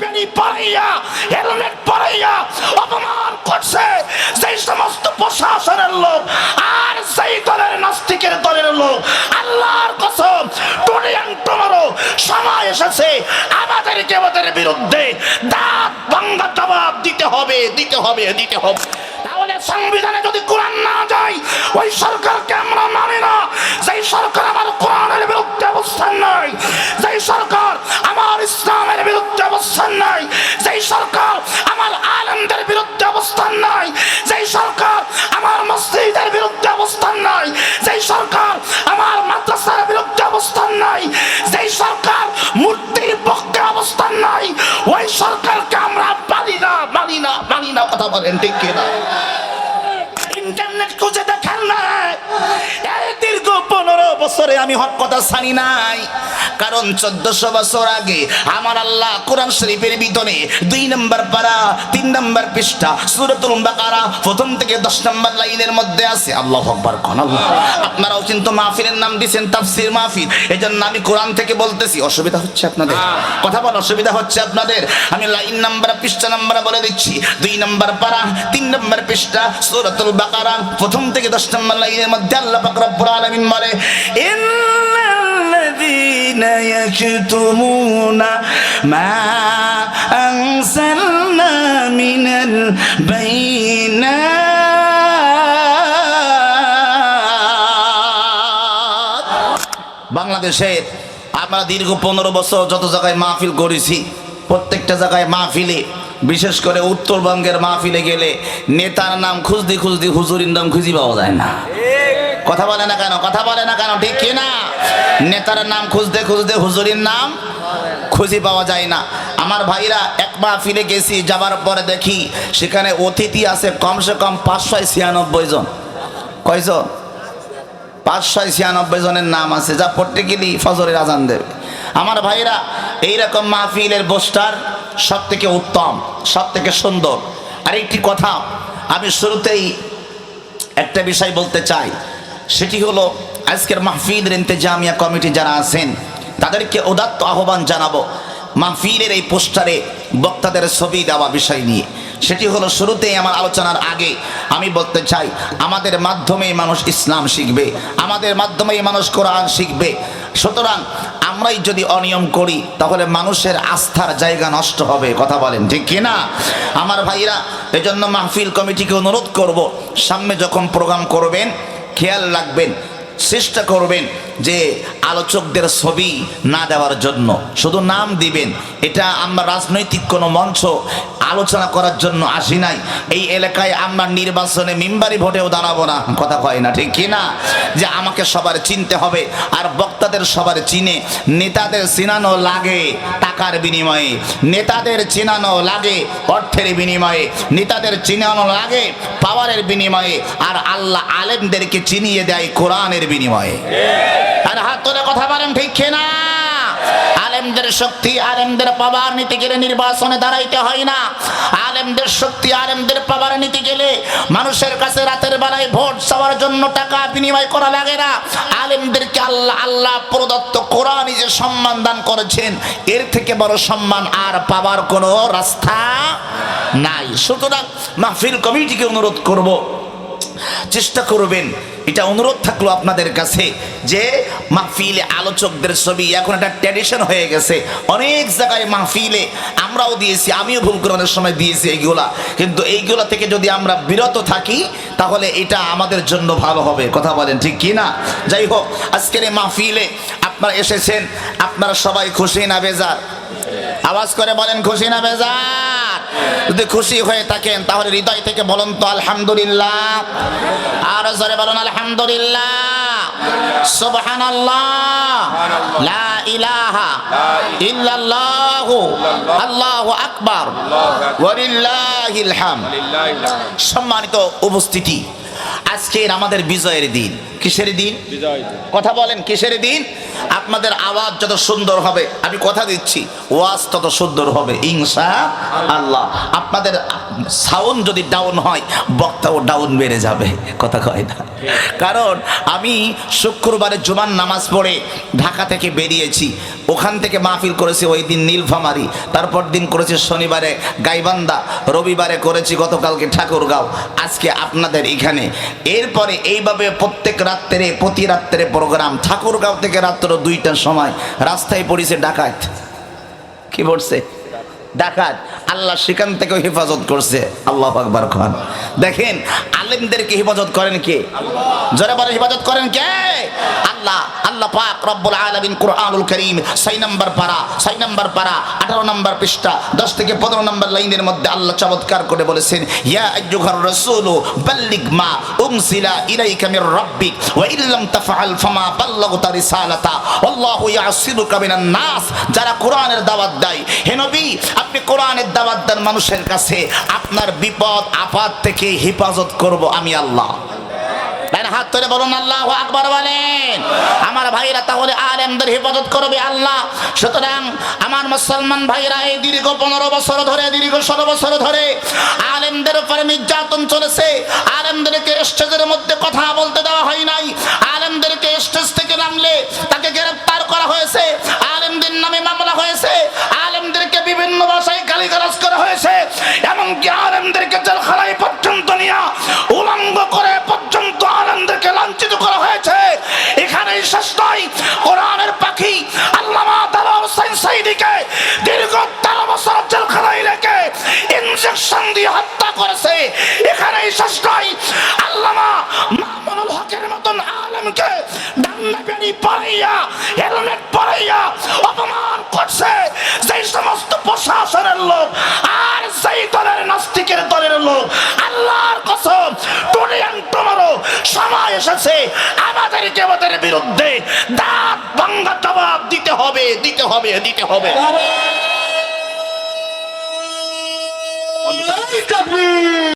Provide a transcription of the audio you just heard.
বেনি পড়াইয়া helmet পড়াইয়া অপমান করছে। সেই সমস্ত প্রশাসনের লোক আর সেই দলের নাস্তিকের দলের লোক, আল্লাহর কসম তোমারও সময় এসেছে, আমাদেরকে ওদের বিরুদ্ধে দাঁত ভাঙ্গা জবাব দিতে হবে দিতে হবে দিতে হবে। তাহলে সংবিধানে যদি কোরআন না যায়, ওই সরকারকে আমরা বলেন কিনা? ইন্টারনেট খুঁজে দেখার না দীর্ঘ পনেরো বছরে আমি হক কথা জানি নাই। কারণ চোদ্দশো বছর আগে আমার আল্লাহ কোরআন শরীফের ভিতরে দুই নম্বর পারা তিন নম্বর পৃষ্ঠা সুরতুল বাকারা প্রথম থেকে দশ নম্বর লাইনের মধ্যে আছে। আল্লাহ আকবার কোন আপনারাও কিন্তু মাহফিলের নাম দিয়েছেন তাফসির মাহফিল। এই জন্য আমি কোরআন থেকে বলতেছি অসুবিধা হচ্ছে আপনাদের? কথা বল অসুবিধা হচ্ছে আপনাদের? আমি লাইন নাম্বার পৃষ্ঠা নাম্বার বলে দিচ্ছি। দুই নম্বর পারা তিন নম্বর পৃষ্ঠা সুরতুল বাকারা প্রথম থেকে দশ নম্বর লাইনের মধ্যে আল্লাহ পাক রব্বুল আলামিন বলে ইয়াকতুমুনা মা আনসালনা মিনাল বাইনাত বাংলাদেশের আমরা দীর্ঘ পনেরো বছর যত জায়গায় মাহফিল করেছি প্রত্যেকটা জায়গায় মাহফিলে বিশেষ করে উত্তরবঙ্গের মাহফিলে গেলে নেতার নাম খুঁজতে খুঁজতে হুজুরির নাম খুঁজে পাওয়া যায় না। কথা বলে না কেন? কথা বলে না কেন? ঠিক কি না নেতার নাম খুঁজতে খুঁজতে হুজুরির নাম খুঁজে পাওয়া যায় না। আমার ভাইরা এক মাহফিলে গেছি, যাবার পরে দেখি সেখানে অতিথি আছে কমসে কম পাঁচশো ছিয়ানব্বই জন। কয়জন? পাঁচশো ছিয়ানব্বই জনের নাম আছে, যা পড়তে গেলি ফজরের আজান দেবে। আমার ভাইরা, এইরকম মাহফিলের বোস্টার সব থেকে উত্তম সব থেকে সুন্দর। আর একটি কথা আমি শুরুতেই একটা বিষয় বলতে চাই। সেটি হলো আজকের মাহফিলের ইন্তেজামিয়া কমিটি যারা আছেন, তাদেরকে উদাত্ত আহ্বান জানাব মাহফিলের এই পোস্টারে বক্তাদের ছবি দেওয়া বিষয় নিয়ে। সেটি হলো শুরুতেই আমার আলোচনার আগে আমি বলতে চাই, আমাদের মাধ্যমেই মানুষ ইসলাম শিখবে, আমাদের মাধ্যমেই মানুষ কোরআন শিখবে। সুতরাং আমরাই যদি অনিয়ম করি, তাহলে মানুষের আস্থার জায়গা নষ্ট হবে, কথা বলেন, ঠিক কি না? আমার ভাইরা এজন্য মাহফিল কমিটিকে অনুরোধ করব, সামনে যখন প্রোগ্রাম করবেন খেয়াল রাখবেন, চেষ্টা করবেন যে আলোচকদের ছবি না দেওয়ার জন্য। শুধু নাম দিবেন, এটা আমরা রাজনৈতিক কোনো মঞ্চ আলোচনা করার জন্য আসি নাই। এই এলাকায় আমরা নির্বাচনে মিম্বারি ভোটেও দাঁড়াবো না, কথা কয় না, ঠিক কি না? যে আমাকে সবার চিনতে হবে, আর বক্তাদের সবার চিনে, নেতাদের চিনানো লাগে টাকার বিনিময়ে, নেতাদের চিনানো লাগে অর্থের বিনিময়ে, নেতাদের চিনানো লাগে পাওয়ারের বিনিময়ে, আর আল্লাহ আলেমদেরকে চিনিয়ে দেয় কোরআনের বিনিময়ে। আর হাত তোলে কথা বলেন ঠিক না আলেমদের শক্তি আলেমদের পাওয়ার নিতে গেলে নির্বাচনে দাঁড়াইতে হয় না। আলেমদের শক্তি আলেমদের পাওয়ার নিতে গেলে মানুষের কাছে রাতের বেলায় ভোট চাওয়ার জন্য টাকা বিনিময় করা লাগে না। আলেমদেরকে আল্লাহ আল্লাহ প্রদত্ত কোরআনই যে সম্মান দান করেছেন, এর থেকে বড় সম্মান আর পাওয়ার কোনো রাস্তা নাই। সুতরাং মাহফিল কমিটিকে অনুরোধ করব চেষ্টা করবেন। এটা অনুরোধ থাকল আপনাদের কাছে যে মাহফিলে আলোচকদের ছবি এখন একটা ট্র্যাডিশন হয়ে গেছে। অনেক জায়গায় মাহফিলে আমরাও দিয়েছি, আমিও ভুল করে সময় দিয়েছি এইগুলা। কিন্তু এইগুলা থেকে যদি আমরা বিরত থাকি, তাহলে এটা আমাদের জন্য ভালো হবে। কথা বলেন ঠিক কি না? যাই হোক, আজকের এই মাহফিলে আপনারা এসেছেন, আপনারা সবাই খুশি না বেজার? আওয়াজ করে বলেন, খুশি না বেজার? যদি খুশি হয়ে থাকেন, তাহলে হৃদয় থেকে বলুন তো, আলহামদুলিল্লাহ। আর জোরে বলুন, আলহামদুলিল্লাহ। লা ইলাহা ইল্লাল্লাহু। আল্লাহু আকবার। হামদ। সম্মানিত উপস্থিতি। আজকের আমাদের বিজয়ের দিন। কিসের দিন? কথা বলেন কিসের দিন? আপনাদের আওয়াজ যত সুন্দর হবে আমি কথা দিচ্ছি ওয়াজ তত সুন্দর হবে ইংসা আল্লাহ। আপনাদের সাউন্ড যদি ডাউন হয়, বক্তাও ডাউন বেড়ে যাবে, কথা কয় না। কারণ আমি শুক্রবারে জুমার নামাজ পড়ে ঢাকা থেকে বেরিয়েছি, ওখান থেকে মাহফিল করেছি ওই দিন নীলফামারি, তারপর দিন করেছি শনিবারে গাইবান্দা রবিবারে করেছি গতকালকে ঠাকুরগাঁও, আজকে আপনাদের এখানে। এরপরে এইভাবে প্রত্যেক রাত্রে, প্রতি রাত্রে প্রোগ্রাম, ঠাকুরগাঁও থেকে রাত্র দুইটার সময়, রাস্তায় পড়েছে ডাকাত। কি বলছে? ডাকাত, আল্লাহ সেখান থেকে হেফাজত করছে। আল্লাহ আকবর খান দেখেন, আলেমদেরকে হেফাজত করেন কে? জোরে বলে হেফাজত করেন কে? আল্লাহ আল্লাহ পাক রব্বুল আলামিন কুরআনুল করিম নম্বর পারা নম্বর পারা, আঠারো নম্বর পৃষ্ঠা, দশ থেকে পনেরো নম্বর লাইনের মধ্যে আল্লাহ চমৎকার করে বলেছেন, ইয়া আইয়ুহার রাসূলু, বাল্লিগ মা উনসিলা ইলাইকা মির রাব্বিক, ওয়া তাফআল ফামা বাল্লাগতা রিসালাতা, আল্লাহু ইয়াসিরুকা মিনান নাস, যারা কোরআনের দাওয়াত দেয়, হে নবী, আপনি কোরআনের দাওয়াত দেন মানুষের কাছে আপনার বিপদ আপাত থেকে হেফাজত করব আমি আল্লাহ। তাই হাত ধরে বলুন, আল্লাহ আকবর বলেন। আমার ভাইরা তাহলে আলেমদের হেফাজত করবে আল্লাহ। সুতরাং আমার মুসলমান ভাইরা, এই দীর্ঘ পনেরো বছর ধরে, দীর্ঘ ষোলো বছর ধরে আলেমদের উপরে নির্যাতন চলেছে। আলেমদেরকে স্টেজের মধ্যে কথা বলতে দেওয়া হয় নাই। আলেমদেরকে স্টেজ থেকে নামলে তাকে গ্রেফতার করা হয়েছে। আলেমদের নামে মামলা হয়েছে। আলেমদেরকে বিভিন্ন ভাষায় গালিগালাজ করা হয়েছে। এমনকি আলেমদেরকে জেলখানায় দিয়ে হত্যা করেছে, এখানেই শেষ নয়। আল্লামা মামুনুল হকের মতন আলেমকে ডান্ডা বেড়ি পরাইয়া, হেলমেট পরাইয়া অপমান করছে। যেই সমস্ত প্রশাসনের লোক আর সেই দলের নাস্তিকের দলের লোক, আল্লাহর কসম টুনিয়ান টুমারো, সময় এসেছে। আমাদেরকে ওদের বিরুদ্ধে দাঁত ভাঙ্গা জবাব দিতে হবে দিতে হবে দিতে হবে। On a!